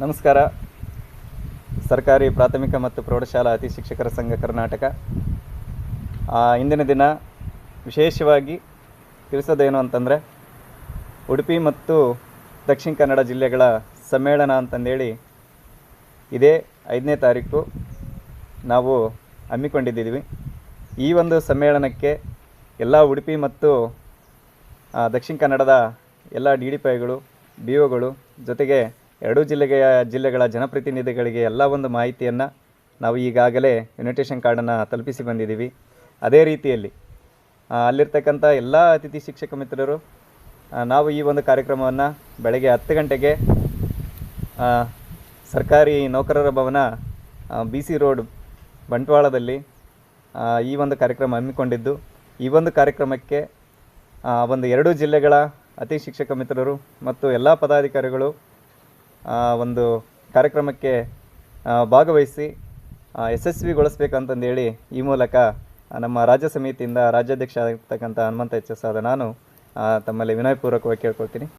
ನಮಸ್ಕಾರ. ಸರ್ಕಾರಿ, ಪ್ರಾಥಮಿಕ ಮತ್ತು ಪ್ರೌಢಶಾಲಾ ಅತಿ ಶಿಕ್ಷಕರ ಸಂಘ ಕರ್ನಾಟಕ. ಇಂದಿನ ದಿನ ವಿಶೇಷವಾಗಿ ತಿಳಿಸೋದೇನು ಅಂತಂದರೆ, ಉಡುಪಿ ಮತ್ತು ದಕ್ಷಿಣ ಕನ್ನಡ ಜಿಲ್ಲೆಗಳ ಸಮ್ಮೇಳನ ಅಂತಂದೇಳಿ ಇದೇ ಐದನೇ ತಾರೀಕು ನಾವು ಹಮ್ಮಿಕೊಂಡಿದ್ದೀವಿ. ಈ ಒಂದು ಸಮ್ಮೇಳನಕ್ಕೆ ಎಲ್ಲ ಉಡುಪಿ ಮತ್ತು ದಕ್ಷಿಣ ಕನ್ನಡದ ಎಲ್ಲ ಡಿ ಡಿ ಪೈಗಳು ಬಿ ಒಗಳು ಜೊತೆಗೆ ಎರಡೂ ಜಿಲ್ಲೆಗೆ, ಜಿಲ್ಲೆಗಳ ಜನಪ್ರತಿನಿಧಿಗಳಿಗೆ ಎಲ್ಲ ಒಂದು ಮಾಹಿತಿಯನ್ನು ನಾವು ಈಗಾಗಲೇ ಇನ್ವಿಟೇಷನ್ ಕಾರ್ಡನ್ನು ತಲುಪಿಸಿ ಬಂದಿದ್ದೀವಿ. ಅದೇ ರೀತಿಯಲ್ಲಿ ಅಲ್ಲಿರ್ತಕ್ಕಂಥ ಎಲ್ಲ ಅತಿಥಿ ಶಿಕ್ಷಕ ಮಿತ್ರರು ನಾವು ಈ ಒಂದು ಕಾರ್ಯಕ್ರಮವನ್ನು ಬೆಳಗ್ಗೆ ಹತ್ತು ಗಂಟೆಗೆ ಸರ್ಕಾರಿ ನೌಕರರ ಭವನ ಬಿ ಸಿ ರೋಡ್ ಬಂಟ್ವಾಳದಲ್ಲಿ ಈ ಒಂದು ಕಾರ್ಯಕ್ರಮ ಹಮ್ಮಿಕೊಂಡಿದ್ದು. ಈ ಒಂದು ಕಾರ್ಯಕ್ರಮಕ್ಕೆ ಒಂದು ಎರಡು ಜಿಲ್ಲೆಗಳ ಅತಿ ಶಿಕ್ಷಕ ಮಿತ್ರರು ಮತ್ತು ಎಲ್ಲ ಪದಾಧಿಕಾರಿಗಳು ಒಂದು ಕಾರ್ಯಕ್ರಮಕ್ಕೆ ಭಾಗವಹಿಸಿ ಯಶಸ್ವಿಗೊಳಿಸ್ಬೇಕಂತಂದು ಯಶಸ್ವಿಗೊಳಿಸ್ಬೇಕಂತಂದೇಳಿ ಈ ಮೂಲಕ ನಮ್ಮ ರಾಜ್ಯ ಸಮಿತಿಯಿಂದ ರಾಜ್ಯಾಧ್ಯಕ್ಷ ಆಗಿರ್ತಕ್ಕಂಥ ಹನುಮಂತ ಎಚ್ ಎಸ್ ಆದ ನಾನು ತಮ್ಮಲ್ಲಿ ವಿನಯಪೂರ್ವಕವಾಗಿ ಕೇಳ್ಕೊಳ್ತೀನಿ.